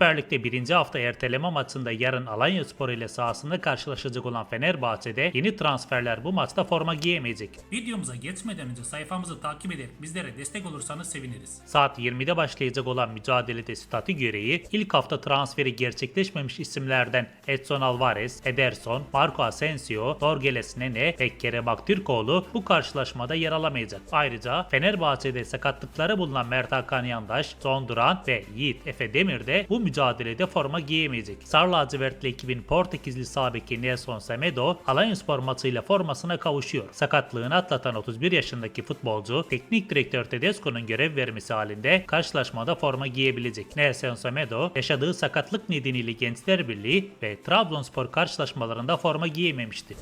Süper Lig'de birinci hafta erteleme maçında yarın Alanyaspor ile sahasında karşılaşacak olan Fenerbahçe'de yeni transferler bu maçta forma giyemeyecek. Videomuza geçmeden önce sayfamızı takip ederek bizlere destek olursanız seviniriz. Saat 20'de başlayacak olan mücadelede statü gereği ilk hafta transferi gerçekleşmemiş isimlerden Edson Alvarez, Ederson, Marco Asensio, Dorgeles Nene ve Kerem Aktürkoğlu bu karşılaşmada yer alamayacak. Ayrıca Fenerbahçe'de sakatlıkları bulunan Mert Hakan Yandaş, Son Duran ve Yiğit Efe Demir de bu mücadelede forma giyemeyecek. Sarı lacivertli ekibin Portekizli sağ beki Nelson Semedo Alanyaspor maçıyla formasına kavuşuyor. Sakatlığını atlatan 31 yaşındaki futbolcu teknik direktör Tedesco'nun görev vermesi halinde karşılaşmada forma giyebilecek. Nelson Semedo yaşadığı sakatlık nedeniyle Gençler Birliği ve Trabzonspor karşılaşmalarında forma giyememişti.